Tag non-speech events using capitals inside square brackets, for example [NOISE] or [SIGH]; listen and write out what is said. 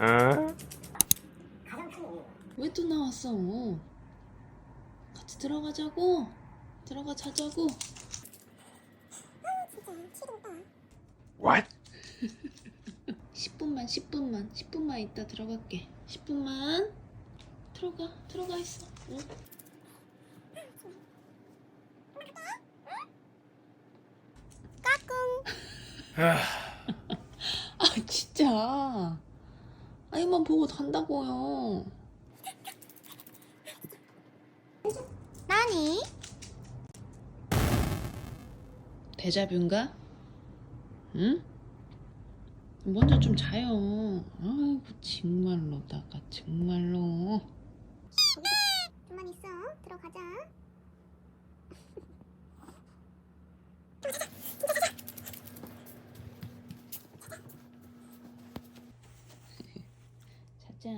이유. 왜또 나왔어? 같이 들어가자고. 들어가 자자고. What? [LAUGHS] 10분만 10분만 10분만 있다 들어갈게. 10분만. 들어가 들어가 있어. 응? [LAUGHS] 아 진짜. 아 이만 보고 간다고요. 나니? 데자뷰인가? 응? 먼저 좀 자요. 아이고 정말로다가 정말로. 좀만 있어. 들어가자. 자 [LAUGHS] 자